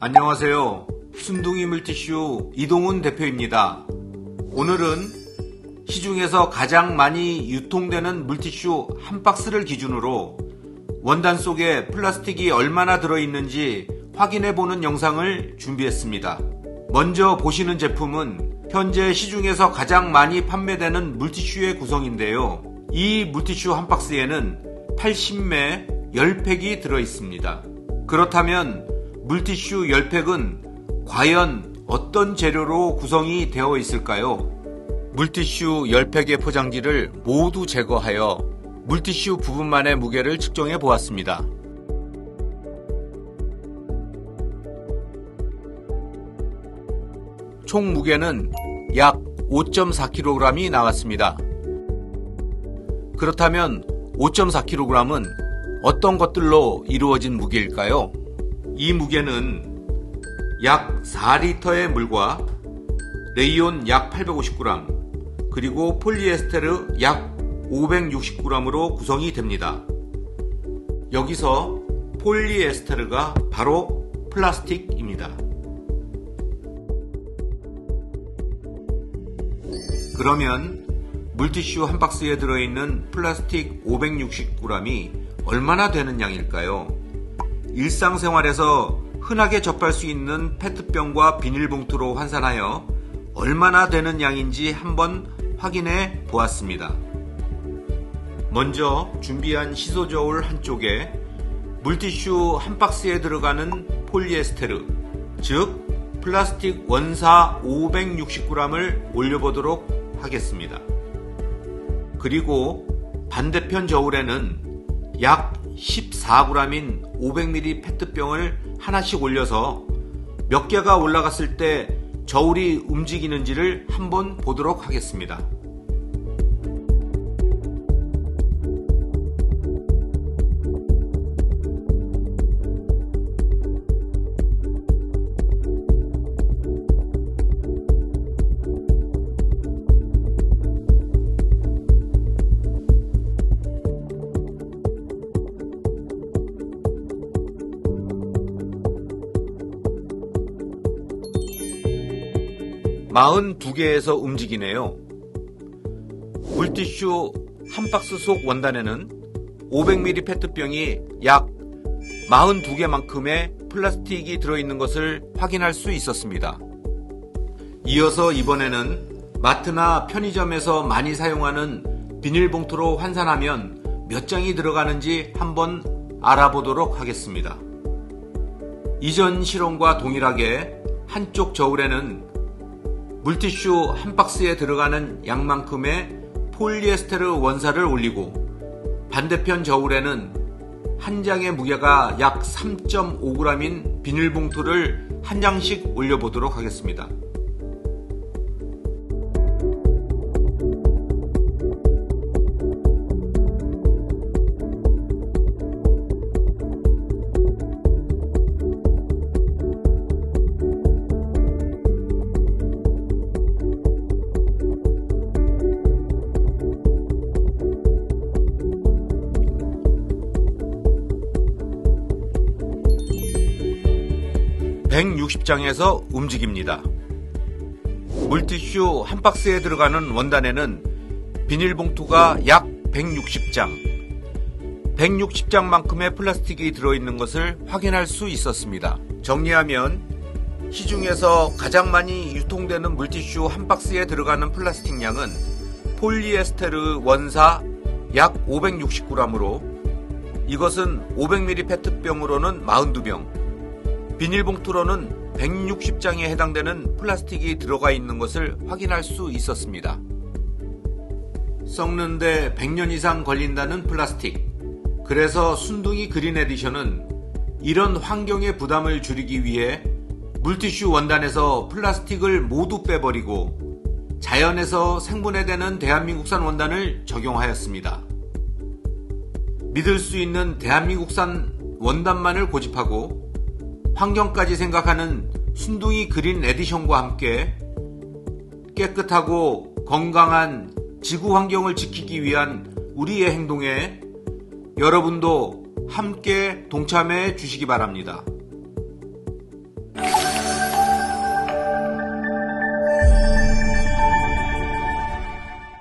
안녕하세요. 순둥이 물티슈 이동훈 대표입니다. 오늘은 시중에서 가장 많이 유통되는 물티슈 한 박스를 기준으로 원단 속에 플라스틱이 얼마나 들어있는지 확인해 보는 영상을 준비했습매 먼저 보시는 제품은 현재 시중에서 가장 많이 판매되는 물티슈의 구성인데요. 이 물티슈 한 박스에는 80매 10팩이 들어 있습니다. 그렇다면 물티슈 10팩은 과연 어떤 재료로 구성이 되어 있을까요? 물티슈 10팩의 포장지를 모두 제거하여 물티슈 부분만의 무게를 측정해 보았습니다. 총 무게는 약 5.4kg이 나왔습니다. 그렇다면 5.4kg은 어떤 것들로 이루어진 무게일까요? 이 무게는 약 4리터의 물과 레이온 약 850g, 그리고 폴리에스테르 약 560g으로 구성이 됩니다. 여기서 폴리에스테르가 바로 플라스틱입니다. 그러면 물티슈 한 박스에 들어있는 플라스틱 560g이 얼마나 되는 양일까요? 일상생활에서 흔하게 접할 수 있는 페트병과 비닐봉투로 환산하여 얼마나 되는 양인지 한번 확인해 보았습니다. 먼저 준비한 시소 저울 한쪽에 물티슈 한 박스에 들어가는 폴리에스테르, 즉 플라스틱 원사 560g을 올려보도록 하겠습니다. 그리고 반대편 저울에는 약 14g인 500ml 페트병을 하나씩 올려서 몇 개가 올라갔을 때 저울이 움직이는지를 한번 보도록 하겠습니다. 마흔 두 개에서 움직이네요. 물티슈 한 박스 속 원단에는 500ml 페트병이 약 42개만큼의 플라스틱이 들어있는 것을 확인할 수 있었습니다. 이어서 이번에는 마트나 편의점에서 많이 사용하는 비닐봉투로 환산하면 몇 장이 들어가는지 한번 알아보도록 하겠습니다. 이전 실험과 동일하게 한쪽 저울에는 물티슈 한 박스에 들어가는 양만큼의 폴리에스테르 원사를 올리고 반대편 저울에는 한 장의 무게가 약 3.5g인 비닐봉투를 한 장씩 올려보도록 하겠습니다. 160장에서 움직입니다. 물티슈 한 박스에 들어가는 원단에는 비닐봉투가 약 160장, 160장만큼의 플라스틱이 들어있는 것을 확인할 수 있었습니다. 정리하면 시중에서 가장 많이 유통되는 물티슈 한 박스에 들어가는 플라스틱 양은 폴리에스테르 원사 약 560g으로 이것은 500ml 페트병으로는 42병, 비닐봉투로는 160장에 해당되는 플라스틱이 들어가 있는 것을 확인할 수 있었습니다. 썩는데 100년 이상 걸린다는 플라스틱. 그래서 순둥이 그린 에디션은 이런 환경의 부담을 줄이기 위해 물티슈 원단에서 플라스틱을 모두 빼버리고 자연에서 생분해되는 대한민국산 원단을 적용하였습니다. 믿을 수 있는 대한민국산 원단만을 고집하고 환경까지 생각하는 순둥이 그린 에디션과 함께 깨끗하고 건강한 지구 환경을 지키기 위한 우리의 행동에 여러분도 함께 동참해 주시기 바랍니다.